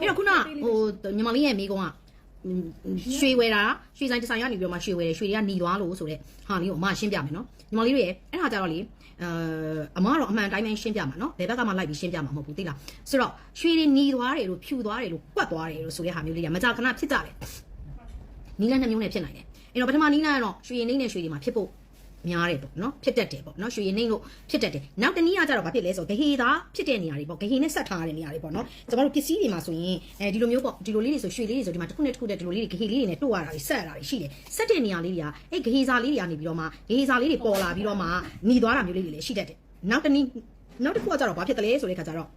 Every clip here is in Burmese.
အဲ့တော့ခုနဟိုညီမလေးရဲ့မိကုန်းကရွှေဝယ်တာရွှေဆိုင်ဒီဇိုင်ကနေပြီးတော့မှရွှေဝယ်တယ်ရွှေတွေကหนีသွားလို့ဆိုတဲ့ဟာလေးကိုအမရှင်းပြမယ်နော်ညီမလေးတွေရဲ့အဲ့ဒါကြတော့လေအဲအမကတော့အမှန်တိုင်းပဲရှင်းပြမှာနော်ဘယ်ဘက်ကမှလိုက်ပြီးရှင်းပြမှာမဟုတ်ဘူးသိလားဆိုတော့ရွှေတွေหนีသွားတယ်လို့ဖြူသွားတယ်လို့ကွက်သွားတယ်လို့ဆိုတဲ့ဟာမျိုးလေးကမကြာခဏဖြစ်ကြတယ်နီလန်းနှမျိုးနဲ့ဖြစ်နိုင်တယ်အဲ့တော့ပထမနီလန်းကတော့ရွှေရင်းနှိမ့်နဲ့ရွှေတွေမှာဖြစ်ဖို့ များတယ်ပေါ့နော်ဖြစ်တတ်တယ်ပေါ့နော်ရွှေရည်နှိမ့်လို့ဖြစ်တတ်တယ်နောက်တနည်းအားကျတော့ဘာဖြစ်လဲဆိုတော့ဂဟေသားဖြစ်တဲ့နေရာတွေပေါ့ဂဟေနဲ့ဆက်ထားတဲ့နေရာတွေပေါ့နော်ကျမတို့ပစ္စည်းတွေမှာဆိုရင်အဲဒီလိုမျိုးပေါ့ဒီလိုလေးတွေဆိုရွှေလေးတွေဆိုဒီမှာတစ်ခုနဲ့တစ်ခုနဲ့ဒီလိုလေးတွေဂဟေလေးတွေနဲ့တို့ရတာတွေဆက်ရတာတွေရှိတယ်ဆက်တဲ့နေရာလေးတွေကအဲဂဟေစာလေးတွေကနေပြီးတော့မှဂဟေစာလေးတွေပေါ်လာပြီးတော့မှหนีသွားတာမျိုးလေးတွေလည်းရှိတတ်တယ်နောက်တနည်းနောက်တစ်ခုကကျတော့ဘာဖြစ်တယ်လဲဆိုတဲ့ခါကျတော့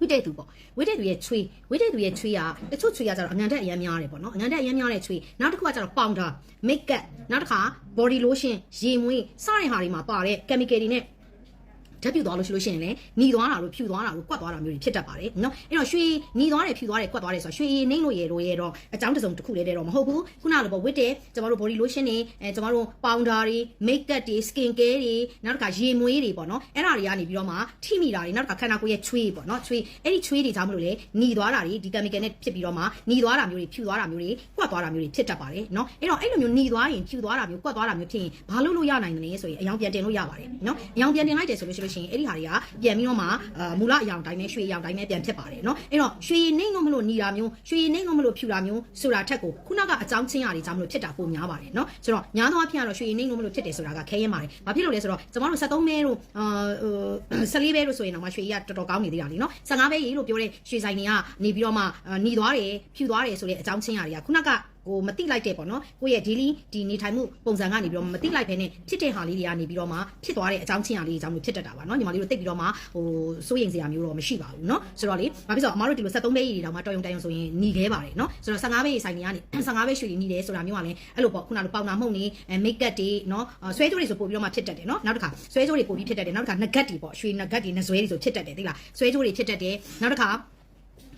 ဝိတက်သူပေါ့ဝိတက်သူရဲ့ချွေးဝိတက်သူရဲ့ချွေးကတချို့ချွေးကကျတော့အငန်တက်အရမ်းများတယ်ပေါ့နော်အငန်တက်အရမ်းများတဲ့ချွေးနောက်တစ်ခုကကျတော့ပေါင်တာ make up နောက်တစ်ခါ body lotion ရေမွေးစတဲ့ဟာတွေမှာပါတဲ့ chemical တွေနဲ့ ဓာတ်ပြုတ်သွားလို့ရှိလို့ရှိရင်လည်းညီသွားတာလို့ဖြူသွားတာလို့ကွက်သွားတာမျိုးတွေဖြစ်တတ်ပါတယ်နော်အဲ့တော့ရွှေညီသွားတယ်ဖြူသွားတယ်ကွက်သွားတယ်ဆိုတော့ရွှေရည်နှိမ့်လို့ရေတို့ရေတော့အကြောင်းတစုံတစ်ခုလေးတည်းတော့မဟုတ်ဘူးခုနလိုပေါ့ဝစ်တယ်ကျမတို့ body lotion တွေအဲကျမတို့ powder တွေ makeup တွေ skin care တွေနောက်တစ်ခါရေမွေးတွေပေါ့နော်အဲ့ဒါတွေကနေပြီးတော့မှထိမိတာတွေနောက်တစ်ခါခန္ဓာကိုယ်ရဲ့ချွေးပေါ့နော်ချွေးအဲ့ဒီချွေးတွေကြောင့်မလို့လေညီသွားတာတွေဒီ chemical နဲ့ဖြစ်ပြီးတော့မှညီသွားတာမျိုးတွေဖြူသွားတာမျိုးတွေကွက်သွားတာမျိုးတွေဖြစ်တတ်ပါတယ်နော်အဲ့တော့အဲ့လိုမျိုးညီသွားရင်ဖြူသွားတာမျိုးကွက်သွားတာမျိုးဖြစ်ရင်ဘာလို့လို့ရနိုင်တယ်လဲဆိုရင်အယောင်ပြန်တင်လို့ရပါတယ်နော်အယောင်ပြန်တင်လိုက်တယ်ဆိုလို့ရှိလို့ရှိရင်အဲ့ဒီဟာတွေကပြန်ပြီးတော့မှအာမူလအယောင်တိုင်းနဲ့ရွှေအယောင်တိုင်းနဲ့ပြန်ဖြစ်ပါတယ်နော်အဲ့တော့ရွှေနှိမ့်လို့မလို့ညီတာမျိုးရွှေနှိမ့်လို့မလို့ဖြူတာမျိုးဆိုတာထက်ကိုခုနကအကြောင်းချင်းရာတွေကြောင့်မလို့ဖြစ်တာပိုများပါတယ်နော်ဆိုတော့ညာသောအဖြစ်ကတော့ရွှေနှိမ့်လို့မလို့ဖြစ်တယ်ဆိုတာကခဲရင်ပါတယ်ဘာဖြစ်လို့လဲဆိုတော့ကျမတို့73မဲတို့အာ14ပဲတို့ဆိုရင်တော့မှရွှေကြီးကတော်တော်ကောင်းနေသေးတာလीနော်15ပဲရေးလို့ပြောတဲ့ရွှေဆိုင်တွေကနေပြီးတော့မှညီသွားတယ်ဖြူသွားတယ်ဆိုတဲ့အကြောင်းချင်းရာတွေကခုနက ကိုမတိလိုက်တဲ့ပေါ့နော်ကိုယ့်ရဲ့ daily ဒီနေထိုင်မှုပုံစံကနေပြီးတော့မတိလိုက်ဘဲနဲ့ဖြစ်တဲ့ဟာလေးတွေကနေပြီးတော့မှဖြစ်သွားတဲ့အကြောင်းချင်းရာလေးတွေအကြောင်းမျိုးဖြစ်တတ်တာပါနော်ညီမလေးတို့တိတ်ပြီးတော့မှဟိုစိုးရိမ်စရာမျိုးတော့မရှိပါဘူးနော်ဆိုတော့လေဘာဖြစ်လို့အမားတို့ဒီလို73ပဲကြီးတွေတောင်မှတော်ရုံတန်ရုံဆိုရင်หนีခဲပါတယ်နော်ဆိုတော့15ပဲကြီးဆိုင်တွေကနေ15ပဲရွှေတွေหนีတယ်ဆိုတာမျိုးကလည်းအဲ့လိုပေါ့ခုနကပေါင်နာမှုန့်နေ make up တွေနော်ဆွဲကြိုးတွေဆိုပို့ပြီးတော့မှဖြစ်တတ်တယ်နော်နောက်တစ်ခါဆွဲကြိုးတွေပို့ပြီးဖြစ်တတ်တယ်နောက်တစ်ခါငကတ်တွေပေါ့ရွှေငကတ်တွေနှဆွဲတွေဆိုဖြစ်တတ်တယ်သိလားဆွဲကြိုးတွေဖြစ်တတ်တယ်နောက်တစ်ခါ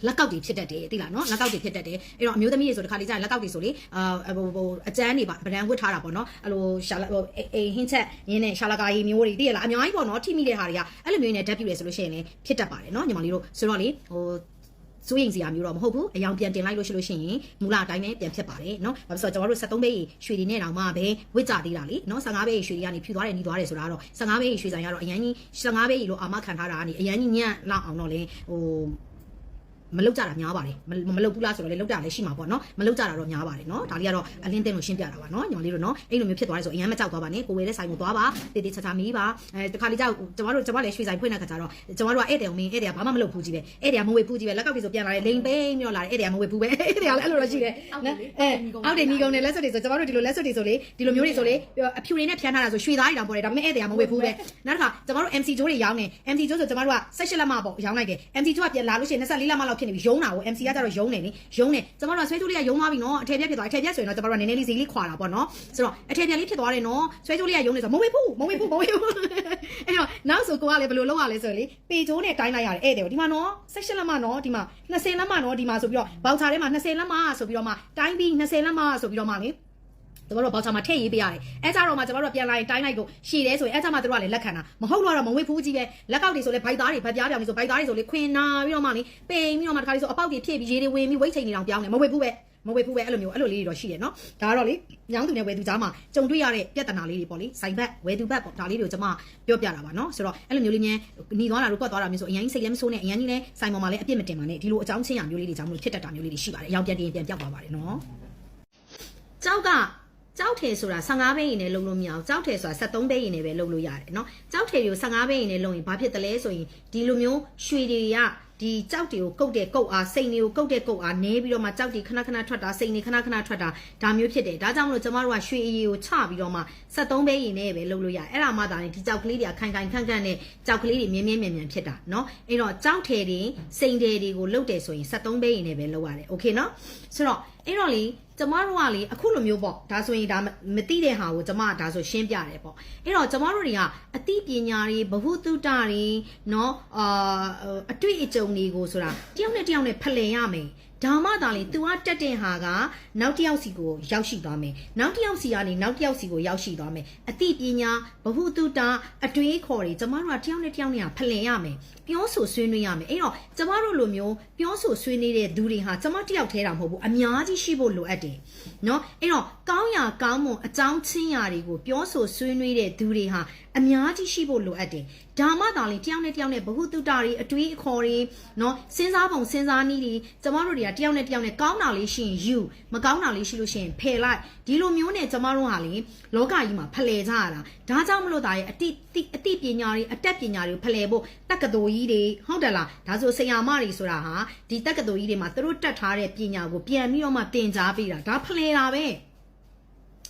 လက်ကောက်တွေဖြစ်တတ်တယ်သိလားနော်လက်ကောက်တွေဖြစ်တတ်တယ်အဲ့တော့အမျိုးသမီးတွေဆိုတခါလေးကျရင်လက်ကောက်တွေဆိုလေအာဟိုဟိုအကျန်းတွေပါဗဒံဝတ်ထားတာပေါ့နော်အဲ့လိုရှာဟိုအိမ်ဟင်းချက်ရင်းနဲ့ရှာလကာရီမျိုးတွေသိရလားအများကြီးပေါ့နော်ထိမိတဲ့ဟာတွေကအဲ့လိုမျိုးနဲ့ဓာတ်ပြုရဆိုလို့ရှိရင်လည်းဖြစ်တတ်ပါတယ်နော်ညီမလေးတို့ဆိုတော့လေဟိုစိုးရင်စရာမျိုးတော့မဟုတ်ဘူးအယောင်ပြန်တင်လိုက်လို့ရှိလို့ရှိရင်မူလအတိုင်းပဲပြန်ဖြစ်ပါတယ်เนาะဘာဖြစ်လို့ကျွန်တော်တို့73ဘေးရွှေတွေနဲ့တောင်မှပဲဝစ်ကြသေးတာလीเนาะ15ဘေးရွှေတွေကနေဖြူသွားတယ်နှီးသွားတယ်ဆိုတာကတော့15ဘေးရွှေဆိုင်ကတော့အရန်ကြီး15ဘေးလို့အာမခံထားတာကနေအရန်ကြီးညံ့လောက်အောင်တော့လေဟို မလောက်ကြတာများပါတယ်မမလောက်ဘူးလားဆိုတော့လေလောက်ကြလည်းရှိမှာပေါ့နော်မလောက်ကြတာတော့များပါတယ်နော်ဒါလေးကတော့အလင်းတင်းလို့ရှင်းပြတာပါနော်ညီမလေးတို့နော်အဲ့လိုမျိုးဖြစ်သွားတယ်ဆိုအရင်မကြောက်သွားပါနဲ့ကိုဝယ်တဲ့ဆိုင်ကိုသွားပါတေးတေးချာချာမီးပါအဲတခါလေးကြောက်ကျမတို့ကျမလည်းရွှေဆိုင်ဖွင့်တဲ့ခါကျတော့ကျမတို့ကဧည့်သည်ကိုမင်းဧည့်သည်ကဘာမှမလုပ်ဘူးကြီးပဲဧည့်သည်ကမဝေဘူးကြီးပဲလက်ကောက်ပြီးဆိုပြန်လာတယ်လိန်ပိန်ပြီးတော့လာတယ်ဧည့်သည်ကမဝေဘူးပဲဧည့်သည်ကလည်းအဲ့လိုတော့ရှိတယ်နော်အဲအောက်တယ်ညီကုံနဲ့လက်စွပ်တွေဆိုကျမတို့ဒီလိုလက်စွပ်တွေဆိုလေဒီလိုမျိုးတွေဆိုလေအဖြူတွေနဲ့ဖြန်းထားတာဆိုရွှေသားတွေတောင်ပေါ်တယ်ဒါပေမဲ့ဧည့်သည်ကမဝေဘူးပဲနောက်တစ်ခါကျမတို့ MC ဂျိုးတွေရောင်းတယ် MC ဂျိုးဆိုကျမတို့က18လက်မပေါ့ရောင်းလိုက်တယ် MC ဂျိုးကပြန်လာလို့ရှိရင်24လက်မလောက်ဖြစ်နေပြီရုံးတာကို MC ကကျတော့ရုံးနေလေရုံးနေကျမတို့ကဆွဲကြိုးလေးကရုံးသွားပြီနော်အထည်ပြက်ဖြစ်သွားအထည်ပြက်ဆိုရင်တော့ကျမတို့ကနည်းနည်းလေးဈေးလေးခွာတာပေါ့နော်ဆိုတော့အထည်ပြက်လေးဖြစ်သွားတယ်နော်ဆွဲကြိုးလေးကရုံးနေဆိုမဝေဘူးမဝေဘူးမဝေဘူးအဲ့တော့နောက်ဆိုကိုကလည်းဘယ်လိုလုပ်ရလဲဆိုရင်လေပေချိုးနဲ့တိုင်းလိုက်ရတယ်ဧည့်တယ်ဒီမှာနော်16လက်မနော်ဒီမှာ20လက်မနော်ဒီမှာဆိုပြီးတော့ဘောက်ချာထဲမှာ20လက်မဆိုပြီးတော့မှတိုင်းပြီး20လက်မဆိုပြီးတော့မှလေ ကျမတို့ဘောက်ချာမှာထည့်ရေးပေးရတယ်အဲကြတော့မှကျမတို့ပြန်လာရင်တိုင်းလိုက်ကိုရှည်တယ်ဆိုရင်အဲကြမှာတို့ကလည်းလက်ခံတာမဟုတ်တော့မဝေဘူးကြီးပဲလက်ကောက်တွေဆိုလဲဘိုက်သားတွေဗတ်ပြားပြောင်တွေဆိုဘိုက်သားတွေဆိုလေခွင်နာပြီးတော့မှလေပိန်ပြီးတော့မှတခါလေးဆိုအပေါက်တွေဖြည့်ပြီးရေတွေဝင်ပြီးဝိတ်ချိန်နေအောင်ပြောင်းတယ်မဝေဘူးပဲမဝေဘူးပဲအဲ့လိုမျိုးအဲ့လိုလေးတွေတော့ရှိတယ်နော်ဒါကတော့လေညောင်းသူနဲ့ဝေသူကြားမှာကြုံတွေ့ရတဲ့ပြဿနာလေးတွေပေါ့လေစိုင်ဘက်ဝေသူဘက်ပေါ့ဒါလေးတွေကိုကျွန်မပြောပြတာပါနော်ဆိုတော့အဲ့လိုမျိုးလေးမြန်หนีသွားတာလို့ကွက်သွားတာမျိုးဆိုအရင်ကြီးစိတ်လည်းမဆိုးနဲ့အရင်ကြီးလည်းစိုင်ပေါ်မှာလည်းအပြစ်မတင်ပါနဲ့ဒီလိုအကြောင်းချင်းရမျိုးလေးတွေကြောင့်မလို့ဖြစ်တတ်တာမျိုးလေးတွေရှိပါတယ်အယောင်ပြန်တင်ပြန်ပြောက်သွားပါတယ်နော်ကြောက်က ကြောက်ထည်ဆိုတာ15ဘိန်းရင်နဲ့လုံလို့မရအောင်ကြောက်ထည်ဆိုတာ73ဘိန်းရင်နဲ့ပဲလုံလို့ရတယ်เนาะကြောက်ထည်တွေကို15ဘိန်းရင်နဲ့လုံရင်ဘာဖြစ်တယ်လဲဆိုရင်ဒီလိုမျိုးရွှေတွေကဒီကြောက်တွေကိုကုတ်တဲ့ကုတ်အားစိန်တွေကိုကုတ်တဲ့ကုတ်အားနဲပြီးတော့မှကြောက်တွေခဏခဏထွက်တာစိန်တွေခဏခဏထွက်တာဒါမျိုးဖြစ်တယ်ဒါကြောင့်မလို့ကျမတို့ကရွှေအရီကိုချပြီးတော့မှ73ဘိန်းရင်နဲ့ပဲလုံလို့ရတယ်အဲ့ဒါမှသာလေဒီကြောက်ကလေးတွေကခိုင်ခိုင်ခန့်ခန့်နဲ့ကြောက်ကလေးတွေမြင်းမြင်းမြန်မြန်ဖြစ်တာเนาะအဲ့တော့ကြောက်ထည်တွေစိန်တွေတွေကိုလုတ်တယ်ဆိုရင်73ဘိန်းရင်နဲ့ပဲလုံရတယ်โอเคเนาะဆိုတော့အဲ့တော့လေ ကျမတို့ကလေအခုလိုမျိုးပေါ့ဒါဆိုရင်ဒါမသိတဲ့ဟာကိုကျမကဒါဆိုရှင်းပြတယ်ပေါ့အဲ့တော့ကျမတို့တွေကအသိပညာတွေဘ ഹു တုတတွေเนาะအာအတွေ့အကြုံတွေကိုဆိုတာတယောက်နဲ့တယောက်နဲ့ဖလှယ်ရမယ် ဒါ ဒါမှသာလေ तू ကတက်တဲ့ဟာကနောက်တစ်ယောက်စီကိုရောက်ရှိသွားမယ်နောက်တစ်ယောက်စီကနေနောက်တစ်ယောက်စီကိုရောက်ရှိသွားမယ်အသိပညာဘဟုတုတအတွေးခေါ်တွေကျမတို့ကတစ်ယောက်နဲ့တစ်ယောက်နဲ့ဖလှင်ရမယ်ပြောဆိုဆွေးနွေးရမယ်အဲ့တော့ကျမတို့လိုမျိုးပြောဆိုဆွေးနွေးတဲ့သူတွေဟာကျမတစ်ယောက်တည်းတာမဟုတ်ဘူးအများကြီးရှိဖို့လိုအပ်တယ်เนาะအဲ့တော့ ကောင်းရာကောင်းမွန်အကြောင်းချင်းရာတွေကိုပြောဆိုဆွေးနွေးတဲ့သူတွေဟာအများကြီးရှိဖို့လိုအပ်တယ်။ဒါမှသာလေတယောက်နဲ့တယောက်နဲ့ဘ ഹു တုတတွေအတွေးအခေါ်တွေနော်စဉ်းစားပုံစဉ်းစားနည်းတွေကျမတို့တွေကတယောက်နဲ့တယောက်နဲ့ကောင်းတာလေးရှိရင်ယူမကောင်းတာလေးရှိလို့ရှိရင်ဖယ်လိုက်ဒီလိုမျိုးနဲ့ကျမတို့ဟာလေလောကကြီးမှာဖလှယ်ကြရတာဒါကြောင့်မလို့ဒါရဲ့အတိအတိပညာတွေအတတ်ပညာတွေဖလှယ်ဖို့တက္ကသိုလ်ကြီးတွေဟုတ်တယ်လားဒါဆိုဆရာမတွေဆိုတာဟာဒီတက္ကသိုလ်ကြီးတွေမှာသူတို့တတ်ထားတဲ့ပညာကိုပြန်ပြီးတော့မှသင်ကြားပေးတာဒါဖလှယ်တာပဲ။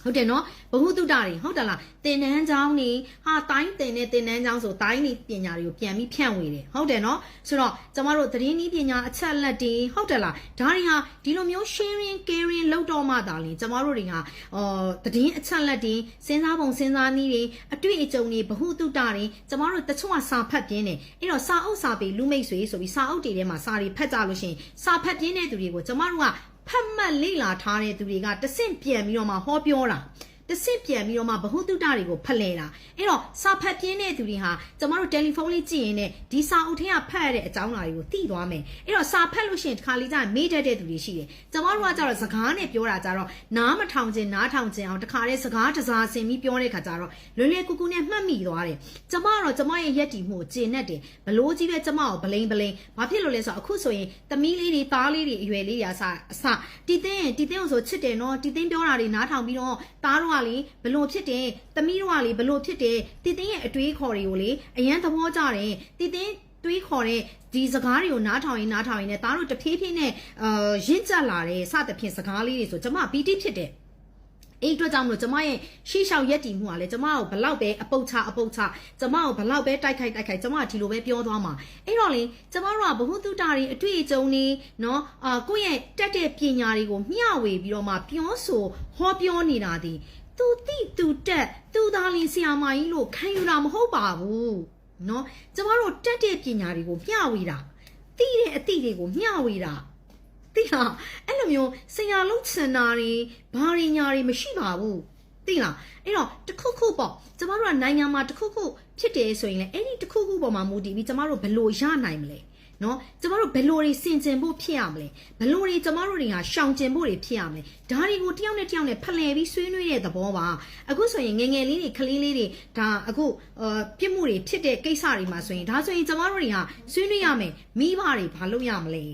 ဟုတ်တယ်နော်ဘဟုတုတတွေဟုတ်တယ်လားသင်တန်းကျောင်းနေဟာတိုင်းသင်တဲ့သင်တန်းကျောင်းဆိုတိုင်းနေပညာတွေကိုပြန်ပြီးဖြန့်ဝေတယ်ဟုတ်တယ်နော်ဆိုတော့ကျမတို့သတင်းနည်းပညာအချက်လက်တွေဟုတ်တယ်လားဒါတွေဟာဒီလိုမျိုး sharing caring လုပ်တော့မှသာလေကျမတို့တွေဟာအော်သတင်းအချက်လက်တွေစဉ်းစားပုံစဉ်းစားနည်းတွေအတွေ့အကြုံတွေဘဟုတုတတွေကျမတို့တချို့ကစာဖတ်ပြင်းတယ်အဲ့တော့စာအုပ်စာပေလူမိတ်ဆွေဆိုပြီးစာအုပ်တွေထဲမှာစာတွေဖတ်ကြလို့ရှိရင်စာဖတ်ပြင်းတဲ့သူတွေကိုကျမတို့က ဖတ်မှတ်လေ့လာထားတဲ့သူတွေကတဆင့်ပြန်ပြီးတော့မှဟောပြောတာ တဆင့်ပြန်ပြီးတော့မှဘဟုတုတတွေကိုဖလှယ်တာအဲ့တော့စာဖတ်ပြင်းတဲ့သူတွေဟာကျမတို့တယ်လီဖုန်းလေးကြည့်ရင်ねဒီစာအုပ်ထဲကဖတ်ရတဲ့အကြောင်းအရာတွေကိုသိသွားမယ်အဲ့တော့စာဖတ်လို့ရှိရင်တစ်ခါလေးကျရင်မေ့တတ်တဲ့သူတွေရှိတယ်ကျမတို့ကကြတော့စကားနဲ့ပြောတာကြတော့နားမထောင်ခြင်းနားထောင်ခြင်းအောင်တစ်ခါလေးစကားတစားဆင်ပြီးပြောတဲ့ခါကျတော့လွယ်လွယ်ကူကူနဲ့မှတ်မိသွားတယ်ကျမကတော့ကျမရဲ့ရက်တီမှုကိုကျင့်တတ်တယ်ဘလို့ကြီးပဲကျမကိုဘလိန်ဘလိန်ဘာဖြစ်လို့လဲဆိုတော့အခုဆိုရင်သမီးလေးတွေသားလေးတွေအရွယ်လေးတွေအစအစတီတင်းတီတင်းကိုဆိုချစ်တယ်နော်တီတင်းပြောတာတွေနားထောင်ပြီးတော့သားတို့ကလေဘလို့ဖြစ်တယ်သမီးတို့ကလေဘလို့ဖြစ်တယ်တီတင်းရဲ့အတွေးခေါ်တွေကိုလေအရန်သဘောကျတယ်တီတင်းတွေးခေါ်တဲ့ဒီစကားတွေကိုနားထောင်ရင်နားထောင်ရင်လည်းသားတို့တဖြည်းဖြည်းနဲ့အာရင့်ကျက်လာတဲ့စသဖြင့်စကားလေးတွေဆိုကျွန်မပီတိဖြစ်တယ်အဲ့အတွက်ကြောင့်မလို့ကျမရဲ့ရှေ့လျှောက်ရက်တီမှုကလည်းကျမကိုဘလောက်ပဲအပုတ်ချအပုတ်ချကျမကိုဘလောက်ပဲတိုက်ခိုက်တိုက်ခိုက်ကျမကဒီလိုပဲပြောသွားမှာအဲ့တော့လေကျမတို့ကဘဟုတုတတွေအတွေ့အကြုံတွေနော်အာကိုယ့်ရဲ့တက်တဲ့ပညာတွေကိုမျှဝေပြီးတော့မှပြောဆိုဟောပြောနေတာဒီ သူတိသူတက်သူသားလင်းဆရာမကြီးလို့ခံယူတာမဟုတ်ပါဘူးเนาะကျမတို့တက်တဲ့ပညာတွေကိုမျှဝေတာသိတဲ့အသည့်တွေကိုမျှဝေတာ သိလားအဲ့လိုမျိုးဆရာလုံးစင်နာတွေဘာတွေညာတွေမရှိပါဘူးသိလားအဲ့တော့တခုခုပေါ့ကျမတို့ကနိုင်ငံမှာတခုခုဖြစ်တယ်ဆိုရင်လည်းအဲ့ဒီတခုခုပေါ်မှာမူတည်ပြီးကျမတို့ဘယ်လိုရနိုင်မလဲ နော်ကျမတို့ဘယ်လိုတွေစင်ကျင်ဖို့ဖြစ်ရမလဲဘယ်လိုတွေကျမတို့တွေဟာရှောင်ကျင်ဖို့တွေဖြစ်ရမလဲဒါတွေကိုတယောက်နဲ့တယောက်နဲ့ဖလှယ်ပြီးဆွေးနွေးတဲ့သဘောပါအခုဆိုရင်ငယ်ငယ်လေးတွေကလေးလေးတွေဒါအခုအာပြစ်မှုတွေဖြစ်တဲ့ကိစ္စတွေမှာဆိုရင်ဒါဆိုရင်ကျမတို့တွေဟာဆွေးနွေးရမယ်မိဘတွေဘာလုပ်ရမလဲ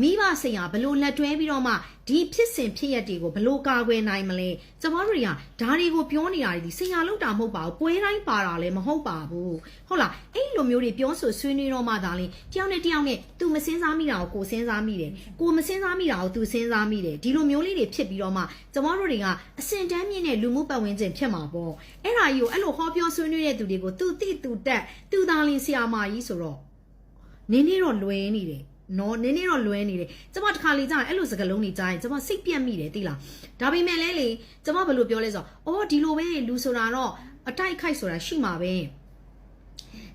မိဘစိန်ဟာဘလို့လက်တွဲပြီးတော့မှဒီဖြစ်စဉ်ဖြစ်ရက်တွေကိုဘလို့ကာကွယ်နိုင်မလဲကျမတို့တွေကဒါတွေကိုပြောနေတာဒီစိန်ဟာလောက်တာမဟုတ်ပါဘူးပွဲတိုင်းပါတာလည်းမဟုတ်ပါဘူးဟုတ်လားအဲ့လိုမျိုးတွေပြောဆိုဆွေးနွေးတော့မှဒါလင်းတယောက်နဲ့တယောက်နဲ့ तू မစင်းစားမိတာကိုကိုစင်းစားမိတယ်ကိုမစင်းစားမိတာကို तू စင်းစားမိတယ်ဒီလိုမျိုးလေးတွေဖြစ်ပြီးတော့မှကျမတို့တွေကအစင်တန်းမြင့်တဲ့လူမှုပတ်ဝန်းကျင်ဖြစ်မှာပေါ့အဲ့ဒါကြီးကိုအဲ့လိုဟောပြောဆွေးနွေးတဲ့သူတွေကို तू တိ तू တက် तू သားလင်းဆရာမကြီးဆိုတော့ နင်းနေတော့လွယ်နေတယ် နော်နင်းနေတော့လွယ်နေတယ်ကျမတစ်ခါလေကြာရင်အဲ့လိုစကားလုံးတွေကြာရင်ကျမစိတ်ပြက်မိတယ်သိလားဒါပေမဲ့လဲလေကျမဘယ်လိုပြောလဲဆိုတော့အော်ဒီလိုပဲလူဆိုတာတော့အတိုက်အခိုက်ဆိုတာရှိမှာပဲ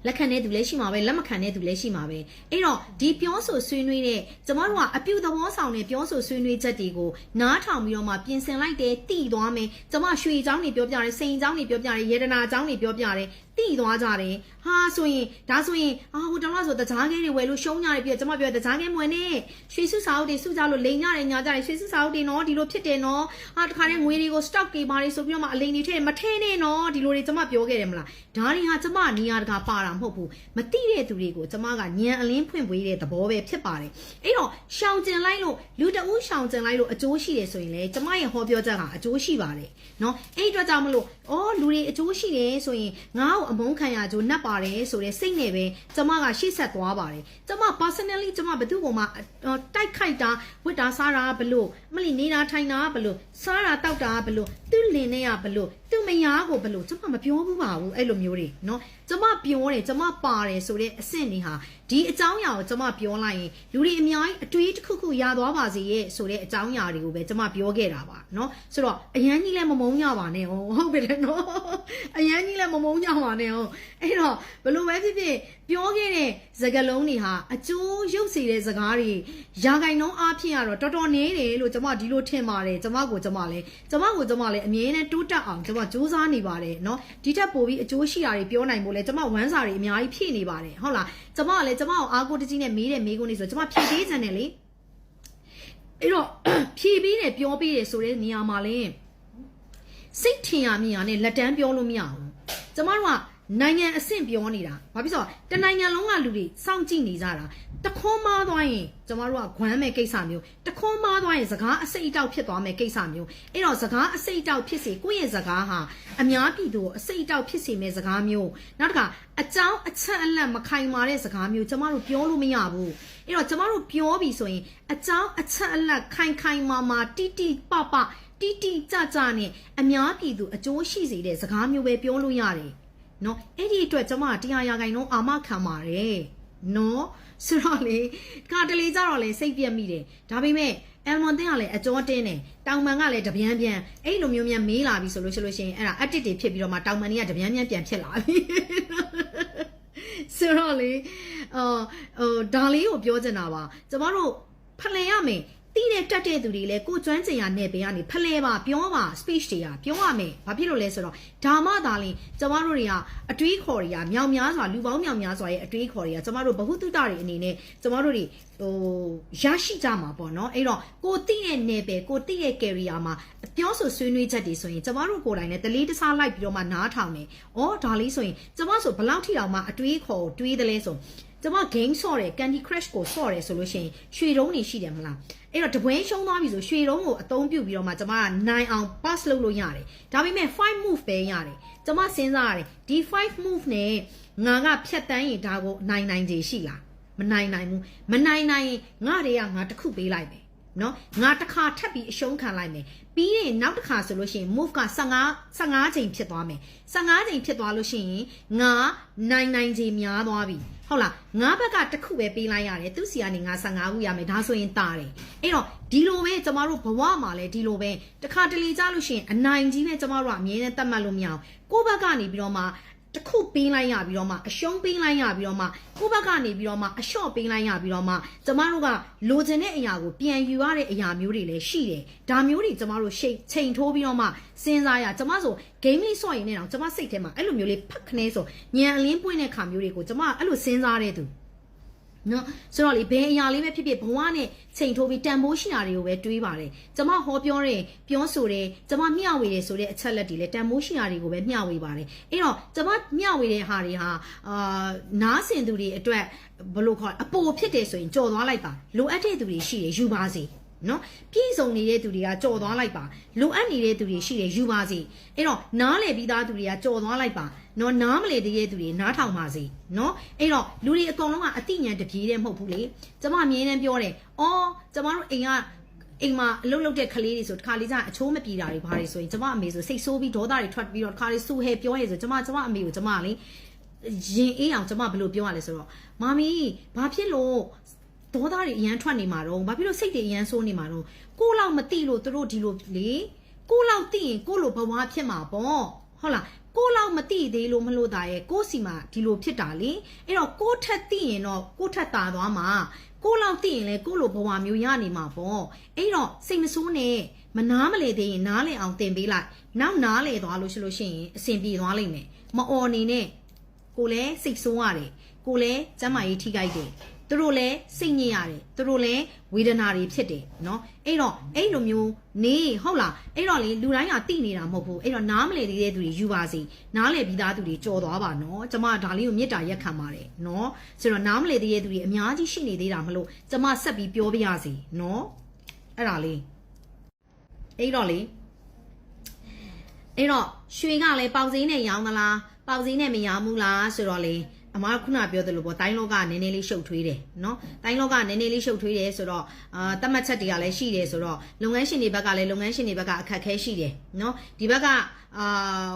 လက်ခံတဲ့သူလည်းရှိမှာပဲလက်မခံတဲ့သူလည်းရှိမှာပဲအဲ့တော့ဒီပြောဆိုဆွေးနွေးတဲ့ကျမတို့ကအပြုသဘောဆောင်တဲ့ပြောဆိုဆွေးနွေးချက်တွေကိုနားထောင်ပြီးတော့မှပြင်ဆင်လိုက်တယ်တည်သွားမယ်ကျမရွှေเจ้าတွေပြောပြတယ်စိန်เจ้าတွေပြောပြတယ်ရေဒနာเจ้าတွေပြောပြတယ် တည်သွားကြတယ်ဟာဆိုရင်ဒါဆိုရင်အာဟိုတော့ဆိုတကြားခဲတွေဝယ်လို့ရှုံးကြတယ်ပြကျမပြောတကြားခဲမွေနဲ့ရွှေစုစာအုပ်တွေစုကြလို့လိန်ကြတယ်ညာကြတယ်ရွှေစုစာအုပ်တွေနော်ဒီလိုဖြစ်တယ်နော်ဟာတခါတည်းငွေတွေကို stock တွေပါတွေဆိုပြီးတော့မှအလိန်တွေထည့်မထည့်နဲ့နော်ဒီလိုတွေကျမပြောခဲ့တယ်မလားဒါတွေဟာကျမနေရာတကာပါတာမဟုတ်ဘူးမတိတဲ့သူတွေကိုကျမကညံအလင်းဖွင့်ပေးတဲ့သဘောပဲဖြစ်ပါတယ်အဲ့တော့ရှောင်ကျင်လိုက်လို့လူတအူးရှောင်ကျင်လိုက်လို့အကျိုးရှိတယ်ဆိုရင်လေကျမရဲ့ဟောပြောချက်ကအကျိုးရှိပါတယ်နော်အဲ့ဒီအတွက်ကြောင့်မလို့အော်လူတွေအကျိုးရှိတယ်ဆိုရင်ငါ့ကိုအမုန်းခံရကြိုးနှက်ပါတယ်ဆိုတဲ့စိတ်နဲ့ပဲကျမကရှေ့ဆက်သွားပါတယ်ကျမ personally ကျမဘယ်သူ့ကိုမှအော်တိုက်ခိုက်တာဝတ်တာစားတာဘလို့မလီနေတာထိုင်တာဘလို့စားတာတောက်တာဘလို့သူ့လင်နဲ့ရဘလို့သူ့မယားကိုဘလို့ကျမမပြောဘူးပါဘူးအဲ့လိုမျိုးတွေနော်ကျမပြောတယ်ကျမပါတယ်ဆိုတဲ့အဆင့်တွေဟာဒီအကြောင်းအရာကိုကျမပြောလိုက်ရင်လူတွေအများကြီးအတွေးတစ်ခုခုရသွားပါစေရဲ့ဆိုတဲ့အကြောင်းအရာတွေကိုပဲကျမပြောခဲ့တာပါနော်ဆိုတော့အရန်ကြီးလည်းမမုန်းကြပါနဲ့ဟုတ်ဟုတ်ပြီလေနော်အရန်ကြီးလည်းမမုန်းကြပါနဲ့ဟုတ်အဲ့တော့ဘလို့ပဲဖြစ်ဖြစ် ပြောခဲ့တဲ့စကားလုံးတွေဟာအကျိုးရုပ်စေတဲ့စကားတွေရာဂိုင်နှုန်းအားဖြင့်ကတော့တော်တော်နည်းတယ်လို့ကျွန်မဒီလိုထင်ပါတယ်ကျွန်မကိုကျွန်မလည်းကျွန်မကိုကျွန်မလည်းအမြဲတမ်းတိုးတက်အောင်ကျွန်မစူးစမ်းနေပါတယ်เนาะဒီထက်ပိုပြီးအကျိုးရှိတာတွေပြောနိုင်ဖို့လဲကျွန်မဝမ်းစာတွေအများကြီးဖြည့်နေပါတယ်ဟုတ်လားကျွန်မကလည်းကျွန်မကိုအားကိုးတကြီးနဲ့မေးတဲ့မေးခွန်းတွေဆိုကျွန်မဖြည့်သေးချင်တယ်လေအဲ့တော့ ဖြည့်ပြီးတယ်ပြောပြီးတယ်ဆိုတဲ့နေရာမှာလဲစိတ်ထင်ရမြင်ရနဲ့လက်တန်းပြောလို့မရဘူး ကျမတို့ကနိုင်ငံအဆင့်ပြောနေတာဘာဖြစ်လို့လဲတနိုင်ငံလုံးကလူတွေစောင့်ကြည့်နေကြတာတခွန်းမားသွားရင်ကျမတို့ကခွမ်းမဲ့ကိစ္စမျိုးတခွန်းမားသွားရင်စကားအစိတ်အတောက်ဖြစ်သွားမဲ့ကိစ္စမျိုးအဲ့တော့စကားအစိတ်အတောက်ဖြစ်စေကိုယ့်ရဲ့စကားဟာအများပြည်သူကိုအစိတ်အတောက်ဖြစ်စေမဲ့စကားမျိုးနောက်တစ်ခါအကြောင်းအချက်အလက်မခိုင်မာတဲ့စကားမျိုးကျမတို့ပြောလို့မရဘူးအဲ့တော့ကျမတို့ပြောပြီဆိုရင်အကြောင်းအချက်အလက်ခိုင်ခိုင်မာမာတိတိပပ တိတိကျကျနဲ့အများပြည်သူအကျိုးရှိစေတဲ့စကားမျိုးပဲပြောလို့ရတယ်နော်အဲ့ဒီအတွက်ကျမတရားရာဂိုင်လုံးအာမခံပါတယ်နော်ဆိုတော့လေကတလေကြတော့လေစိတ်ပြက်မိတယ်ဒါပေမဲ့အယ်မွန်တင်းကလည်းအကျော်တင်းတယ်တောင်မန်ကလည်းတပြန်ပြန်အဲ့လိုမျိုးများမေးလာပြီဆိုလို့ရှိလို့ရှိရင်အဲ့ဒါအတစ်တွေဖြစ်ပြီးတော့မှတောင်မန်တွေကတပြန်ပြန်ပြန်ဖြစ်လာပြီဆိုတော့လေအော်ဟိုဒါလေးကိုပြောချင်တာပါကျမတို့ဖလှယ်ရမယ် တိတဲ့တက်တဲ့သူတွေလည်းကိုကျွမ်းကျင်ရနဲ့ပဲကနေဖလဲပါပြောပါ speech တွေကပြောရမယ်ဘာဖြစ်လို့လဲဆိုတော့ဒါမှသာလင်ကျမတို့တွေကအတွေးခေါ်တွေကမြောင်များစွာလူပေါင်းမြောင်များစွာရဲ့အတွေးခေါ်တွေကကျမတို့ဘ ഹു တုတတွေအနေနဲ့ကျမတို့တွေဟိုရရှိကြမှာပေါ့နော်အဲ့တော့ကိုတိရဲ့နယ်ပယ်ကိုတိရဲ့ career မှာပြောဆိုဆွေးနွေးချက်တွေဆိုရင်ကျမတို့ကိုယ်တိုင်လည်းတလေးတစားလိုက်ပြီးတော့မှနားထောင်တယ်။အော်ဒါလေးဆိုရင်ကျမဆိုဘယ်လောက်ထိတောင်မှအတွေးခေါ်ကိုတွေးတယ်လဲဆိုကျမ game ဆော့တယ် Candy Crush ကိုဆော့တယ်ဆိုလို့ရှိရင်ရွှေတုံးနေရှိတယ်မလား အဲ့တော့တပွဲရှုံးသွားပြီဆိုရွှေတုံးကိုအသုံးပြုပြီးတော့မှကျမကနိုင်အောင် pass လုပ်လို့ရတယ်ဒါပေမဲ့5 move ပဲရတယ်ကျမစဉ်းစားရတယ်ဒီ5 move နဲ့ငါကဖြတ်တန်းရင်ဒါကိုနိုင်နိုင်ခြေရှိလားမနိုင်နိုင်ဘူးမနိုင်နိုင်ရင်ငါတွေကငါတစ်ခုပေးလိုက်မယ် နော်ငါတစ်ခါထပ်ပြီးအရှုံးခံလိုက်မယ်ပြီးရင်နောက်တစ်ခါဆိုလို့ရှိရင် move က15 15ချိန်ဖြစ်သွားမယ်15ချိန်ဖြစ်သွားလို့ရှိရင်ငါနိုင်နိုင်ချိန်များသွားပြီဟုတ်လားငါဘက်ကတစ်ခုပဲပေးလိုက်ရတယ်သူစီကနေငါ15ခုရမယ်ဒါဆိုရင်တာတယ်အဲ့တော့ဒီလိုပဲကျမတို့ဘဝမှာလည်းဒီလိုပဲတခါတလေကြလို့ရှိရင်အနိုင်ကြီးပဲကျမတို့ကအမြဲတမ်းတတ်မှတ်လို့မရအောင်ကိုယ့်ဘက်ကနေပြီးတော့မှ တစ်ခုပေးလိုက်ရပြီးတော့မှအရှုံးပေးလိုက်ရပြီးတော့မှကိုယ့်ဘက်ကနေပြီးတော့မှအလျှော့ပေးလိုက်ရပြီးတော့မှကျမတို့ကလိုချင်တဲ့အရာကိုပြန်ယူရတဲ့အရာမျိုးတွေလည်းရှိတယ်ဒါမျိုးတွေကျမတို့ရှိချိန်ထိုးပြီးတော့မှစဉ်းစားရကျမဆို game လေးဆော့ရင်လည်းတော့ကျမစိတ်ထဲမှာအဲ့လိုမျိုးလေးဖက်ခနဲဆိုညံအလင်းပွင့်တဲ့ခါမျိုးတွေကိုကျမအဲ့လိုစဉ်းစားတဲ့သူ နော်ဆိုတော့လေဘယ်အရာလေးပဲဖြစ်ဖြစ်ဘဝနဲ့ချိန်ထိုးပြီးတန်ဖိုးရှိတာတွေကိုပဲတွေးပါတယ်ကျမဟောပြောတယ်ပြောဆိုတယ်ကျမမျှဝေတယ်ဆိုတဲ့အချက်လက်တွေလည်းတန်ဖိုးရှိတာတွေကိုပဲမျှဝေပါတယ်အဲ့တော့ကျမမျှဝေတဲ့ဟာတွေဟာအာနားဆင်သူတွေအတွက်ဘယ်လိုခေါ်အပေါ်ဖြစ်တယ်ဆိုရင်ကြော်သွားလိုက်ပါလိုအပ်တဲ့သူတွေရှိတယ်ယူပါစေ နော်ပြည်စုံနေတဲ့သူတွေကကြော်သွားလိုက်ပါလိုအပ်နေတဲ့သူတွေရှိတယ်ယူပါစေအဲ့တော့နားလေပြီးသားသူတွေကကြော်သွားလိုက်ပါနော်နားမလေသေးတဲ့သူတွေနားထောင်ပါစေနော်အဲ့တော့လူတွေအကုန်လုံးကအတိညာတပြေးတဲ့မဟုတ်ဘူးလေကျမအမြဲတမ်းပြောတယ်အော်ကျမတို့အိမ်ကအိမ်မှာအလုပ်လုပ်တဲ့ကလေးတွေဆိုတခါလေးကျအချိုးမပြေတာတွေဘာတွေဆိုရင်ကျမအမေဆိုစိတ်ဆိုးပြီးဒေါသတွေထွက်ပြီးတော့တခါလေးစူဟဲပြောရဲဆိုကျမကျမအမေကိုကျမလေရင်အေးအောင်ကျမဘယ်လိုပြောရလဲဆိုတော့မာမီဘာဖြစ်လို့ ဒေါသတွေအရန်ထွက်နေမှာတော့ဘာဖြစ်လို့စိတ်တွေအရန်ဆိုးနေမှာတော့ကိုလောက်မတိလို့သူတို့ဒီလိုလေကိုလောက်တိရင်ကိုလိုဘဝဖြစ်မှာပေါ့ဟုတ်လားကိုလောက်မတိသေးလို့မလို့တာရဲ့ကိုစီမှာဒီလိုဖြစ်တာလေအဲ့တော့ကိုထက်တိရင်တော့ကိုထက်တာသွားမှာကိုလောက်တိရင်လေကိုလိုဘဝမျိုးရနေမှာပေါ့အဲ့တော့စိတ်မဆိုးနဲ့မနာမလေသေးရင်နားလေအောင်တင်ပေးလိုက်နောက်နားလေသွားလို့ရှိလို့ရှိရင်အဆင်ပြေသွားလိမ့်မယ်မအော်နေနဲ့ကိုလည်းစိတ်ဆိုးရတယ်ကိုလည်းကျမ်းမာရေးထိခိုက်တယ် သူတို့လည်းစိတ်ညစ်ရတယ်သူတို့လည်းဝေဒနာတွေဖြစ်တယ်เนาะအဲ့တော့အဲ့လိုမျိုးနေဟုတ်လားအဲ့တော့လေလူတိုင်းကတိနေတာမဟုတ်ဘူးအဲ့တော့နားမလည်သေးတဲ့သူတွေယူပါစီနားလည်ပြီးသားသူတွေကြော်သွားပါเนาะကျမဒါလေးကိုမေတ္တာရက်ခံပါတယ်เนาะဆိုတော့နားမလည်သေးတဲ့သူတွေအများကြီးရှိနေသေးတာမလို့ကျမဆက်ပြီးပြောပြရစီเนาะအဲ့ဒါလေးအဲ့တော့လေအဲ့တော့ရွှေကလည်းပေါက်စင်းနဲ့ရောင်းသလားပေါက်စင်းနဲ့မရောင်းဘူးလားဆိုတော့လေ အမခုနပြောသလိုပေါ့တိုင်းလောကနည်းနည်းလေးရှုပ်ထွေးတယ်နော်တိုင်းလောကနည်းနည်းလေးရှုပ်ထွေးတယ်ဆိုတော့အာတတ်မှတ်ချက်တွေကလည်းရှိတယ်ဆိုတော့လုပ်ငန်းရှင်တွေဘက်ကလည်းလုပ်ငန်းရှင်တွေဘက်ကအခက်အခဲရှိတယ်နော်ဒီဘက်ကအာ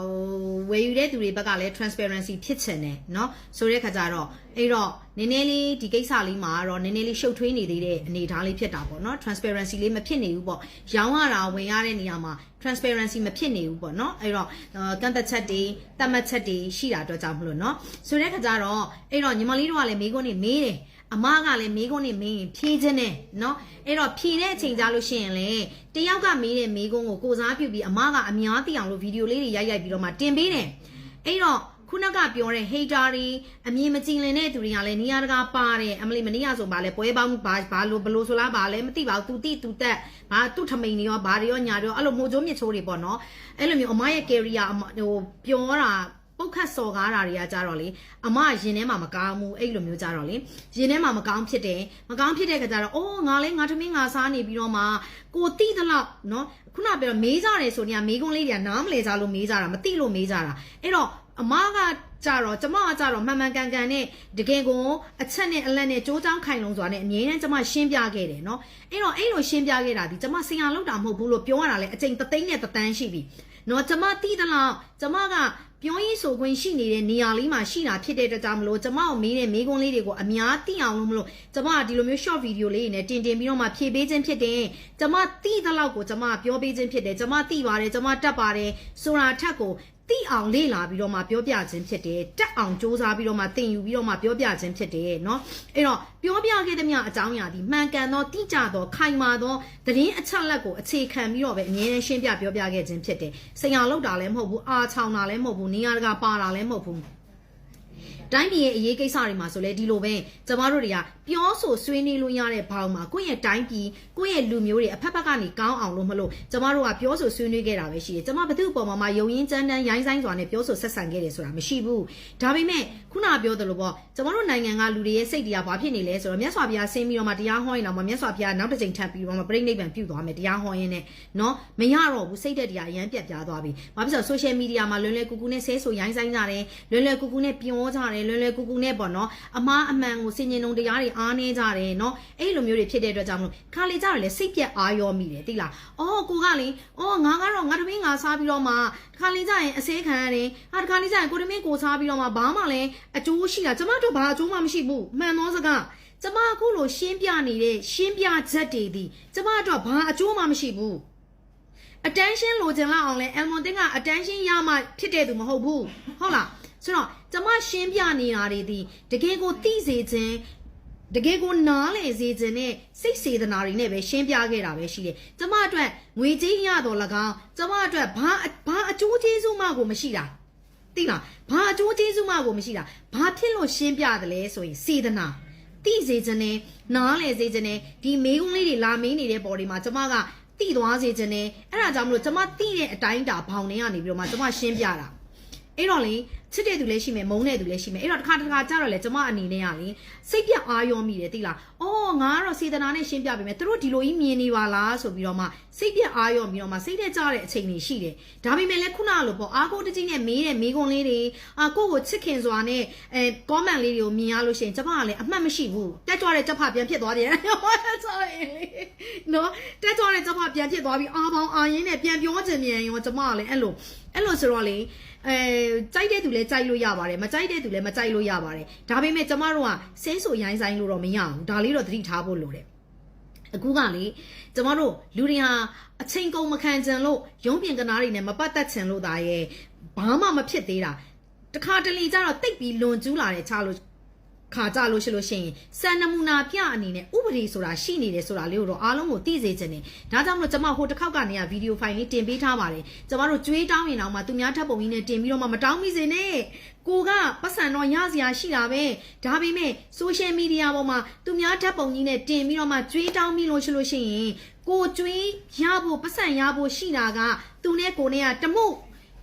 ဝယ်ယူတဲ့သူတွေဘက်ကလည်း transparency ဖြစ်ချင်တယ်နော်ဆိုတဲ့ခါကျတော့ အဲ့တော့နည်းနည်းလေးဒီကိစ္စလေးမှာတော့နည်းနည်းလေးရှုပ်ထွေးနေသေးတဲ့အနေအထားလေးဖြစ်တာပေါ့နော် transparency လေးမဖြစ်နေဘူးပေါ့ရောင်းရတာဝင်ရတဲ့နေရာမှာ transparency မဖြစ်နေဘူးပေါ့နော်အဲ့တော့ကန့်သက်ချက်တွေတတ်မှတ်ချက်တွေရှိတာအတွက်ကြောင့်မလို့နော်ဆိုတဲ့ခါကျတော့အဲ့တော့ညီမလေးတို့ကလည်းမိကုန်းနေမေးတယ်အမကလည်းမိကုန်းနေမေးရင်ဖြေခြင်းနဲ့နော်အဲ့တော့ဖြေတဲ့အချိန်ကြလို့ရှိရင်လေတယောက်ကမေးတဲ့မိကုန်းကိုကိုစားပြုပြီးအမကအများသိအောင်လို့ဗီဒီယိုလေးတွေရိုက်ရိုက်ပြီးတော့မှတင်ပေးတယ်အဲ့တော့ ခုနကပြောတဲ့ hater တွေအမြင်မကြည်လင်တဲ့သူတွေကလည်းနေရာတကာပါတယ်အမလီမနေ့ကဆိုပါလဲပွဲပေါင်းဘာဘာလို့ဘလို့ဆိုလားပါလဲမသိပါဘူးသူတိသူတက်ဘာသူ့ထမိန်တွေရောဘာတွေရောညာတွေရောအဲ့လိုမိုးချိုးမြစ်ချိုးတွေပေါ့နော်အဲ့လိုမျိုးအမရဲ့ career အမဟိုပြောတာပုတ်ခတ်စော်ကားတာတွေကကြတော့လေအမရင်ထဲမှာမကောင်းဘူးအဲ့လိုမျိုးကြတော့လေရင်ထဲမှာမကောင်းဖြစ်တယ်မကောင်းဖြစ်တဲ့ကကြတော့အိုးငါလဲငါသမင်းငါစားနေပြီးတော့မှကိုတိသလောက်နော်ခုနပြောမေးကြတယ်ဆိုနေမေးခွန်းလေးတွေကနားမလဲကြလို့မေးကြတာမသိလို့မေးကြတာအဲ့တော့ အမကကြတော့ကျမကကြတော့မှန်မှန်ကန်ကန်နဲ့တကယ်ကိုအချက်နဲ့အလက်နဲ့ကြိုးကြောင်းခိုင်လုံစွာနဲ့အမြဲတမ်းကျမရှင်းပြခဲ့တယ်နော်အဲ့တော့အဲ့လိုရှင်းပြခဲ့တာဒီကျမဆင်ရလောက်တာမဟုတ်ဘူးလို့ပြောရတာလေအချိန်တသိန်းနဲ့တသန်းရှိပြီနော်ကျမတိတလောက်ကျမကပြောရင်းဆိုခွင့်ရှိနေတဲ့နေရာလေးမှာရှိတာဖြစ်တဲ့အတွက်ကြောင့်မလို့ကျမကိုမေးတဲ့မေးခွန်းလေးတွေကိုအများသိအောင်လို့မလို့ကျမကဒီလိုမျိုး short video လေးတွေနဲ့တင်တင်ပြီးတော့မှဖြည့်ပေးခြင်းဖြစ်တယ်ကျမသိသလောက်ကိုကျမပြောပေးခြင်းဖြစ်တယ်ကျမသိပါတယ်ကျမတတ်ပါတယ်ဆိုတာထက်ကို တိအောင်လေ့လာပြီးတော့မှပြောပြခြင်းဖြစ်တယ်တက်အောင်စ조사ပြီးတော့မှသင်ယူပြီးတော့မှပြောပြခြင်းဖြစ်တယ်เนาะအဲ့တော့ပြောပြခဲ့တဲ့မြအကြောင်းအရာဒီမှန်ကန်သောတိကျသောခိုင်မာသောသတင်းအချက်လက်ကိုအခြေခံပြီးတော့ပဲအငြင်းရှင်းပြပြောပြခဲ့ခြင်းဖြစ်တယ်ဆင်ရလောက်တာလည်းမဟုတ်ဘူးအာချောင်တာလည်းမဟုတ်ဘူးနေရာတကာပါတာလည်းမဟုတ်ဘူးတိုင်းပြည်ရဲ့အရေးကိစ္စတွေမှာဆိုလဲဒီလိုပဲကျမတို့တွေက ပြောဆိုဆွေးနွေးလို့ရတဲ့ဘောင်မှာကိုယ့်ရဲ့တိုင်းပြည်ကိုယ့်ရဲ့လူမျိုးတွေအဖက်ဖက်ကနေကောင်းအောင်လို့မလို့ကျမတို့ကပြောဆိုဆွေးနွေးခဲ့တာပဲရှိတယ်ကျမဘသူ့အပေါ်မှာမှယုံရင်းကြမ်းတမ်းရိုင်းဆိုင်စွာနဲ့ပြောဆိုဆက်ဆံခဲ့တယ်ဆိုတာမရှိဘူးဒါပေမဲ့ခုနပြောသလိုပေါ့ကျမတို့နိုင်ငံကလူတွေရဲ့စိတ်တရားဘာဖြစ်နေလဲဆိုတော့မြတ်စွာဘုရားဆင်းပြီးတော့မှတရားဟောရင်တော့မှမြတ်စွာဘုရားနောက်တစ်ချိန်ထပ်ပြီးတော့မှပြိဋိနိဗ္ဗာန်ပြုသွားမယ်တရားဟောရင်းနဲ့နော်မရတော့ဘူးစိတ်သက်တရားအရန်ပြတ်ပြားသွားပြီဘာဖြစ်လို့ social media မှာလွယ်လွယ်ကူကူနဲ့ဆဲဆိုရိုင်းဆိုင်ကြတယ်လွယ်လွယ်ကူကူနဲ့ပြောကြတယ်လွယ်လွယ်ကူကူနဲ့ပေါ့နော်အမားအမှန်ကိုစင်ញင်လုံးတရားတွေအားနေကြတယ်နော်အဲ့လိုမျိုးတွေဖြစ်တဲ့အတွက်ကြောင့်မလို့ခါလေကြတယ်လေစိတ်ပြက်အားရောမိတယ်သိလားအော်ကိုကလေအော်ငါကတော့ငါတမင်းငါစားပြီးတော့မှခါလေကြရင်အစဲခံရတယ်ဟာတခါလေကြရင်ကိုတမင်းကိုစားပြီးတော့မှဘာမှလည်းအကျိုးရှိတာကျမတို့ဘာအကျိုးမှမရှိဘူးမှန်သောစကားကျမအခုလိုရှင်းပြနေတဲ့ရှင်းပြချက်တွေဒီကျမတို့ဘာအကျိုးမှမရှိဘူး attention လိုချင်လောက်အောင်လဲ Elmon တင်က attention ရမှဖြစ်တဲ့သူမဟုတ်ဘူးဟုတ်လားဆိုတော့ကျမရှင်းပြနေတာတွေဒီတကယ်ကိုသိစေခြင်း တကယ်ကိုနားလေစေခြင်းနဲ့စိတ်စေတနာတွေနဲ့ပဲရှင်းပြခဲ့တာပဲရှိတယ်ကျမအတွက်ငွေကြေးရတော့၎င်းကျမအတွက်ဘာဘာအကျိုးကျေးဇူးမှကိုမရှိတာသိလားဘာအကျိုးကျေးဇူးမှကိုမရှိတာဘာဖြစ်လို့ရှင်းပြတယ်လဲဆိုရင်စေတနာတိစေခြင်းနဲ့နားလေစေခြင်းနဲ့ဒီမေးခွန်းလေးတွေလာမေးနေတဲ့ပေါ်တွေမှာကျမကတိသွားစေခြင်းနဲ့အဲ့ဒါကြောင့်မလို့ကျမတိတဲ့အတိုင်းတာဘောင်တွေကနေပြီးတော့မှကျမရှင်းပြတာအဲ့တော့လေ ချစ်တဲ့သူလည်းရှိမယ်မုန်းတဲ့သူလည်းရှိမယ်အဲ့တော့တစ်ခါတစ်ခါကြတော့လေကျမအနေနဲ့ကလေစိတ်ပြအားရောမိတယ်သိလားအော်ငါကတော့စေတနာနဲ့ရှင်းပြပေးမယ်သူတို့ဒီလိုကြီးမြင်နေပါလားဆိုပြီးတော့မှစိတ်ပြအားရောပြီးတော့မှစိတ်ထဲကြတဲ့အချိန်တွေရှိတယ်ဒါပေမဲ့လည်းခုနကလိုပေါ့အားကိုတကြီးနဲ့မေးတဲ့မေးခွန်းလေးတွေအာကိုယ့်ကိုချစ်ခင်စွာနဲ့အဲ comment လေးတွေကိုမြင်ရလို့ရှိရင်ကျမကလည်းအမှတ်မရှိဘူးတက်ကြွတဲ့ချက်ဖပြန်ဖြစ်သွားတယ်ဆိုရင်လေနော်တက်ကြွတဲ့ချက်ဖပြန်ဖြစ်သွားပြီးအားပေါင်းအာရင်းနဲ့ပြန်ပြောချင်မြန်ရောကျမကလည်းအဲ့လိုအဲ့လိုဆိုတော့လေအဲကြိုက်တဲ့သူလည်းကြိုက်လို့ရပါတယ်မကြိုက်တဲ့သူလည်းမကြိုက်လို့ရပါတယ်ဒါပေမဲ့ကျမတို့ကဆင်းဆိုရိုင်းဆိုင်လို့တော့မရဘူးဒါလေးတော့သတိထားဖို့လိုတယ်အခုကလေကျမတို့လူတွေဟာအချိန်ကုန်မခံကြံလို့ရုံးပြင်ကနားတွေနဲ့မပတ်သက်ချင်လို့ဒါရဲ့ဘာမှမဖြစ်သေးတာတခါတလေကျတော့တိတ်ပြီးလွန်ကျူးလာတယ်ချလို့ ခါကြလို့ရှိလို့ရှိရင်စံနမူနာပြအနေနဲ့ဥပဒေဆိုတာရှိနေတယ်ဆိုတာလေးကိုတော့အားလုံးကိုသိစေချင်တယ်။ဒါကြောင့်မလို့ကျွန်မဟိုတစ်ခေါက်ကနေကဗီဒီယိုဖိုင်လေးတင်ပေးထားပါတယ်။ကျွန်မတို့ကြွေးတောင်းရင်တော့မှသူများထပ်ပုံကြီးနဲ့တင်ပြီးတော့မှမတောင်းမိစေနဲ့။ကိုကပတ်စံတော့ရစရာရှိတာပဲ။ဒါပေမဲ့ social media ပေါ်မှာသူများထပ်ပုံကြီးနဲ့တင်ပြီးတော့မှကြွေးတောင်းပြီးလို့ရှိလို့ရှိရင်ကိုကြွေးရဖို့ပတ်စံရဖို့ရှိတာကသူနဲ့ကိုနဲ့ကတမှု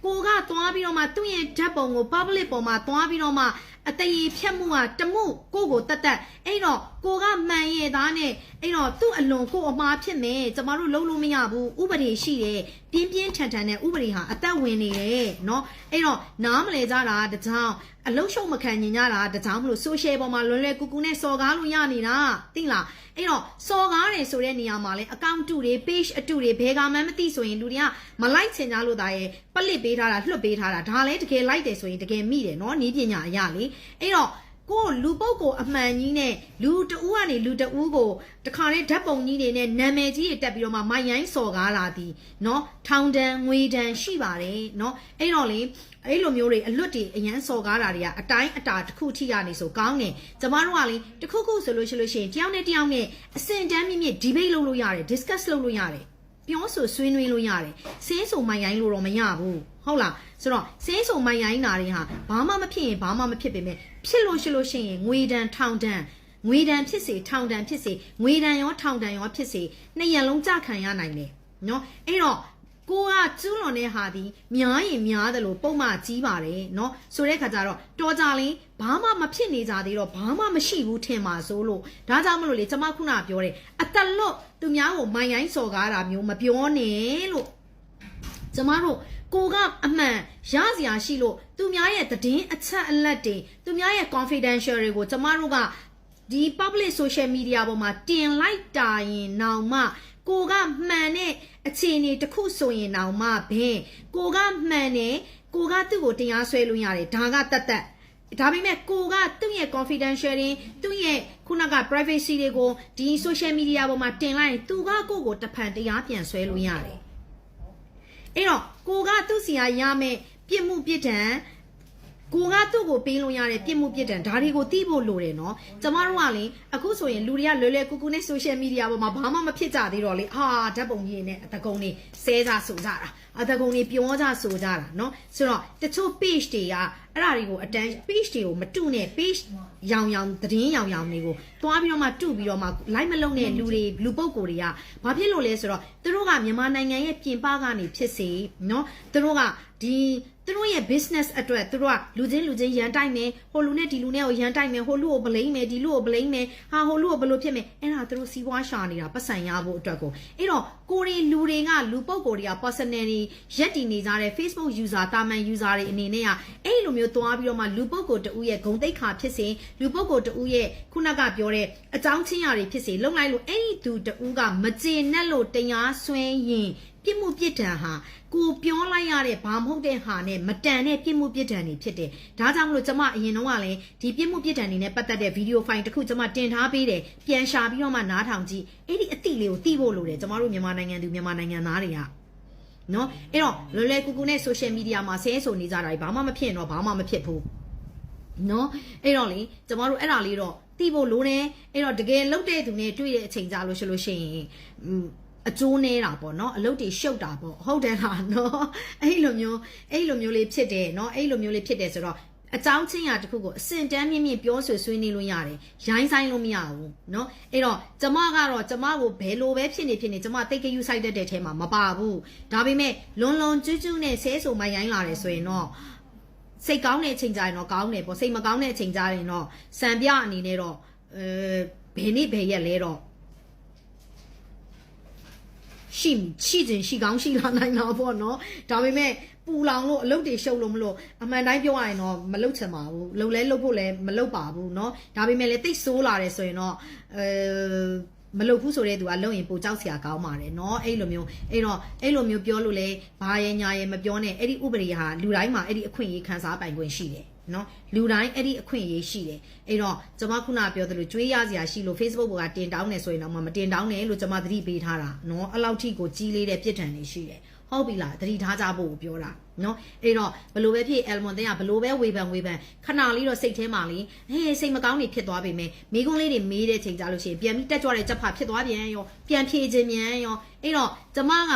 ကိုကသွားပြီးတော့မှသူ့ရဲ့ဓာတ်ပုံကို public ပေါ်မှာသွားပြီးတော့မှ အတရေဖြတ်မှုကတမှုကိုကိုတက်တက်အဲ့တော့ကိုကမှန်ရဲ့သားနဲ့အဲ့တော့သူ့အလွန်ကိုအမှားဖြစ်မယ်ကျမတို့လုံးလို့မရဘူးဥပဒေရှိတယ်ပြင်းပြင်းထန်ထန်နဲ့ဥပဒေဟာအသက်ဝင်နေတယ်เนาะအဲ့တော့နားမလဲကြတာတကြောင်အလုံးရှုံမခံညင်ကြတာတကြောင်မလို့ social ပေါ်မှာလွယ်လွယ်ကူကူနဲ့စော်ကားလို့ရနေတာသိလားအဲ့တော့စော်ကားတယ်ဆိုတဲ့နေရာမှာလဲ account တူတွေ page အတူတွေဘယ်ကမှမသိဆိုရင်လူတွေကမလိုက်ချင်ကြလို့ဒါရဲ့ပလစ်ပေးထားတာလွှတ်ပေးထားတာဒါလည်းတကယ်လိုက်တယ်ဆိုရင်တကယ်မိတယ်เนาะနီးပညာအရလေ အဲ့တော့ ကိုယ်လူပုတ်ကိုအမှန်ကြီးနဲ့လူတဦးကနေလူတဦးကိုတခါလေးဓာတ်ပုံကြီးတွေနဲ့နာမည်ကြီးတွေတက်ပြီးတော့မှမိုင်ရိုင်းစော်ကားလာသည်เนาะထောင်တန်းငွေတန်းရှိပါတယ်เนาะအဲ့တော့လေအဲ့လိုမျိုးတွေအလွတ်တွေအရန်စော်ကားတာတွေကအတိုင်းအတာတစ်ခုထိရနေဆိုကောင်းတယ်ကျမတို့ကလေတစ်ခုခုဆိုလို့ရှိလို့ရှိရင်တယောက်နဲ့တယောက်နဲ့အစင်တန်းမြင့်မြင့် debate လုပ်လို့ရတယ် discuss လုပ်လို့ရတယ် ပြောဆိုဆွေးနွေးလို့ရတယ်စင်းဆိုမိုင်ရိုင်းလို့တော့မရဘူးဟုတ်လားဆိုတော့စင်းဆိုမိုင်ရိုင်းတာတွေဟာဘာမှမဖြစ်ရင်ဘာမှမဖြစ်ပေမဲ့ဖြစ်လို့ရှိလို့ရှိရင်ငွေဒဏ်ထောင်ဒဏ်ငွေဒဏ်ဖြစ်စေထောင်ဒဏ်ဖြစ်စေငွေဒဏ်ရောထောင်ဒဏ်ရောဖြစ်စေနှစ်ရလုံးကြခံရနိုင်တယ်နော်အဲ့တော့ ကိုကကျူးလွန်တဲ့ဟာဒီများရင်များတယ်လို့ပုံမှန်ကြီးပါတယ်เนาะဆိုတဲ့ခါကျတော့တော်ကြလင်းဘာမှမဖြစ်နေကြသေးတော့ဘာမှမရှိဘူးထင်ပါစိုးလို့ဒါကြောင့်မလို့လေကျွန်မခုနပြောတယ်အတလွတ်သူများကိုမိုင်ရိုင်းစော်ကားတာမျိုးမပြောနဲ့လို့ကျမတို့ကိုကအမှန်ရစရာရှိလို့သူများရဲ့သတင်းအချက်အလက်တွေသူများရဲ့ confidential တွေကိုကျမတို့ကဒီ public social media ပေါ်မှာတင်လိုက်တာရင်နောင်မှ ကိုကမှန်တဲ့အခြေအနေတစ်ခုဆိုရင်နောင်မှဘင်းကိုကမှန်တယ်ကိုကသူ့ကိုတရားစွဲလို့ရတယ်ဒါကတတ်တတ်ဒါပေမဲ့ကိုကသူ့ရဲ့ confidential တွေသူ့ရဲ့ခုနက privacy တွေကိုဒီ social media ပေါ်မှာတင်လိုက်ရင်သူကကိုယ့်ကိုတဖန်တရားပြန်ဆွဲလို့ရတယ်အဲ့တော့ကိုကသူ့စီကရမယ်ပြစ်မှုပြစ်ဒဏ် ကိုကသူ့ကိုပေးလို့ရတဲ့ပြစ်မှုပြစ်ဒဏ်ဒါတွေကိုသိဖို့လိုတယ်နော်ကျမတို့ကလေအခုဆိုရင်လူတွေကလွယ်လွယ်ကူကူနဲ့ social media ပေါ်မှာဘာမှမဖြစ်ကြသေးတော့လေဟာဓာတ်ပုံကြီးနဲ့အတကုံတွေဆဲကြဆိုကြတာအတကုံတွေပြောကြဆိုကြတာနော်ဆိုတော့တချို့ page တွေကအဲ့ဒါတွေကိုအတန်း page တွေကိုမတုနဲ့ page ရောင်ရောင်သတင်းရောင်ရောင်တွေကိုသွားပြီးတော့မှတုပြီးတော့မှ live မလုပ်တဲ့လူတွေလူပုဂ္ဂိုလ်တွေကဘာဖြစ်လို့လဲဆိုတော့သူတို့ကမြန်မာနိုင်ငံရဲ့ပြင်ပကနေဖြစ်စေနော်သူတို့ကဒီ သူတို့ရဲ့ business အတွက်သူတို့ကလူချင်းလူချင်းရန်တိုက်မယ်ဟိုလူနဲ့ဒီလူနဲ့ကိုရန်တိုက်မယ်ဟိုလူကိုဗလိမ့်မယ်ဒီလူကိုဗလိမ့်မယ်ဟာဟိုလူကိုဘယ်လိုဖြစ်မယ်အဲ့ဒါသူတို့စီးပွားရှာနေတာပတ်စံရဖို့အတွက်ကိုအဲ့တော့ကိုရီလူတွေကလူပုဂ္ဂိုလ်တွေက personal တွေရက်တည်နေကြတဲ့ Facebook user တာမန် user တွေအနေနဲ့ကအဲ့လိုမျိုးသွားပြီးတော့မှလူပုဂ္ဂိုလ်တဦးရဲ့ဂုံတိတ်ခါဖြစ်စေလူပုဂ္ဂိုလ်တဦးရဲ့ခုနကပြောတဲ့အကြောင်းချင်းရာတွေဖြစ်စေလုံလိုက်လို့အဲ့ဒီသူတဦးကမကျေနပ်လို့တရားစွဲရင် ပြစ်မှုပြစ်ဒဏ်ဟာကိုပြောလိုက်ရတဲ့ဘာမဟုတ်တဲ့ဟာနဲ့မတန်တဲ့ပြစ်မှုပြစ်ဒဏ်တွေဖြစ်တယ်။ဒါကြောင့်မလို့ကျမအရင်တော့ကလည်းဒီပြစ်မှုပြစ်ဒဏ်တွေနဲ့ပတ်သက်တဲ့ဗီဒီယိုဖိုင်တစ်ခုကျမတင်ထားပေးတယ်။ပြန်ရှာပြီးတော့မှနားထောင်ကြည့်။အဲ့ဒီအတိလေးကိုသိဖို့လိုတယ်ကျမတို့မြန်မာနိုင်ငံသူမြန်မာနိုင်ငံသားတွေက။နော်အဲ့တော့လွယ်လွယ်ကူကူနဲ့ social media မှာဆဲဆိုနေကြတာဘာမှမဖြစ်ရင်တော့ဘာမှမဖြစ်ဘူး။နော်အဲ့တော့လေကျမတို့အဲ့ဒါလေးတော့သိဖို့လိုတယ်အဲ့တော့တကယ်လုတ်တဲ့သူနဲ့တွေ့တဲ့အချိန်ကြလို့ရှိလို့ရှိရင် အကျိုးနေတာပေါ့နော်အလုပ်တွေရှုပ်တာပေါ့ဟုတ်တယ်လားနော်အဲ့လိုမျိုးအဲ့လိုမျိုးလေးဖြစ်တယ်နော်အဲ့လိုမျိုးလေးဖြစ်တယ်ဆိုတော့အကြောင်းချင်းရာတစ်ခုကိုအစင်တန်းမြင့်မြင့်ပြောဆွေဆွေးနေလို့ရတယ်ရိုင်းဆိုင်လို့မရဘူးเนาะအဲ့တော့ကျမကတော့ကျမကိုဘယ်လိုပဲဖြစ်နေဖြစ်နေကျမတိတ်ကယူဆိုင်တတ်တဲ့ထဲမှာမပါဘူးဒါပေမဲ့လွန်လွန်ကျူးကျူးနဲ့ဆဲဆိုမှရိုင်းလာတယ်ဆိုရင်တော့စိတ်ကောင်းတဲ့အချိန်ကြရင်တော့ကောင်းတယ်ပေါ့စိတ်မကောင်းတဲ့အချိန်ကြရင်တော့စံပြအနေနဲ့တော့အဲဘယ်နေ့ဘယ်ရက်လဲတော့ ရှိရှိခြင်းရှိကောင်းရှိလာနိုင်တာပေါ့နော်ဒါပေမဲ့ပူလောင်လို့အလုပ်တွေရှုပ်လို့မလို့အမှန်တိုင်းပြောရရင်တော့မလုပ်ချင်ပါဘူးလှုပ်လဲလှုပ်ဖို့လည်းမလုပ်ပါဘူးเนาะဒါပေမဲ့လည်းတိတ်ဆိုးလာတယ်ဆိုရင်တော့အဲမလုပ်ဘူးဆိုတဲ့သူကလုံရင်ပိုကြောက်စရာကောင်းပါတယ်เนาะအဲ့လိုမျိုးအဲ့တော့အဲ့လိုမျိုးပြောလို့လဲဘာရဲ့ညာရဲ့မပြောနဲ့အဲ့ဒီဥပဒေဟာလူတိုင်းမှာအဲ့ဒီအခွင့်အရေးခံစားပိုင်ခွင့်ရှိတယ် နော်လူတိုင်းအဲ့ဒီအခွင့်အရေးရှိတယ်အဲ့တော့ကျွန်မခုနပြောသလိုကြွေးရစရာရှိလို့ Facebook ပေါ်ကတင်တောင်းနေဆိုရင်တော့မတင်တောင်းနဲ့လို့ကျွန်မသတိပေးထားတာနော်အဲ့လောက်ထိကိုကြီးလေးတဲ့ပြစ်ဒဏ်တွေရှိတယ်ဟုတ်ပြီလားသတိထားကြဖို့ပြောတာနော်အဲ့တော့ဘလို့ပဲဖြစ် Elmon တဲ့ကဘလို့ပဲဝေဖန်ဝေဖန်ခဏလေးတော့စိတ်ထဲမှာလေဟေးစိတ်မကောင်းနေဖြစ်သွားပြီမယ်မိကုန်းလေးတွေမေးတဲ့ချိန်ကြလို့ရှိရင်ပြန်ပြီးတက်ကြွတဲ့ချက်ဖဖြစ်သွားပြန်ရောပြန်ဖြေခြင်းမြန်ရောအဲ့တော့ကျွန်မက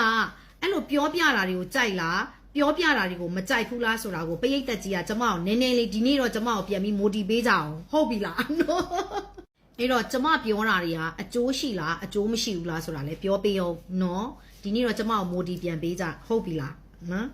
အဲ့လိုပြောပြတာတွေကိုကြိုက်လား ပြောပြတာတွေကိုမကြိုက်ဘူးလားဆိုတာကိုပရိတ်သက်ကြီးကကျမကိုနည်းနည်းလေးဒီနေ့တော့ကျမကိုပြန်ပြီး motivate ကြအောင်ဟုတ်ပြီလားနော်အဲ့တော့ကျမပြောတာတွေဟာအကျိုးရှိလားအကျိုးမရှိဘူးလားဆိုတာလည်းပြောပေးအောင်နော်ဒီနေ့တော့ကျမကို motivate ပြန်ပေးကြဟုတ်ပြီလားနော်